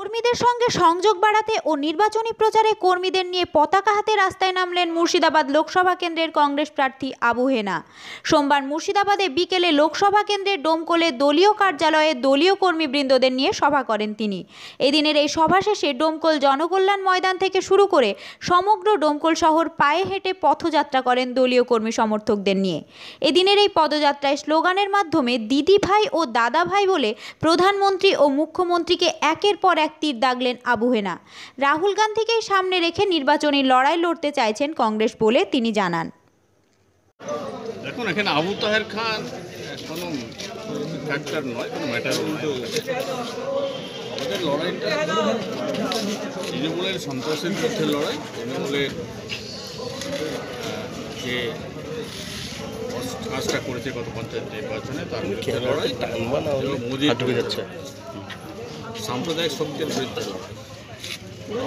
কর্মীদের সঙ্গে সংযোগ বাড়াতে ও নির্বাচনী প্রচারে কর্মীদের নিয়ে পতাকা হাতে রাস্তায় নামলেন মুর্শিদাবাদ লোকসভা কেন্দ্রের কংগ্রেস প্রার্থী আবু হেনা। সোমবার মুর্শিদাবাদে বিকেলে লোকসভা কেন্দ্রের ডোমকলে দলীয় কার্যালয়ে দলীয় কর্মীবৃন্দদের নিয়ে সভা করেন তিনি। এদিনের এই সভা শেষে ডোমকল জনকল্যাণ ময়দান থেকে শুরু করে সমগ্র ডোমকল শহর পায়ে হেঁটে পথযাত্রা করেন দলীয় কর্মী সমর্থকদের নিয়ে। এদিনের এই পদযাত্রায় স্লোগানের মাধ্যমে দিদি ভাই ও দাদা ভাই বলে প্রধানমন্ত্রী ও মুখ্যমন্ত্রীকে একের পর এক তীর দাগলেন আবু হেনা রাহুল গান্ধীকেই সামনে রেখে নির্বাচনী লড়াই লড়তে চাইছেন কংগ্রেস বলে তিনি জানান দেখুন এখানে আবু তাহের খান কোনো ফ্যাক্টর নয় কোনো ম্যাটারও নয় আমাদের লড়াইটা তৃণমূলের সন্ত্রাসের বিরুদ্ধে লড়াই তৃণমূলের যে কাজটা করেছে গত পঞ্চায়েত নির্বাচনে তার বিরুদ্ধে লড়াই মোদির যাচ্ছে সাম্প্রদায়িক শক্তির বিরুদ্ধে লড়াই।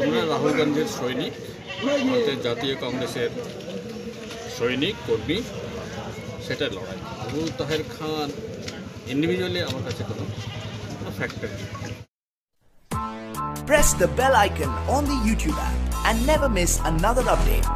আমরা রাহুল গান্ধীর সৈনিক, ভারতের জাতীয় কংগ্রেসের সৈনিক, কর্মী সেটার লড়াই। আবু তাহের খান ইন্ডিভিজুয়ালি আমার কাছে কোনো factor press the bell icon on the YouTube app and never miss another update.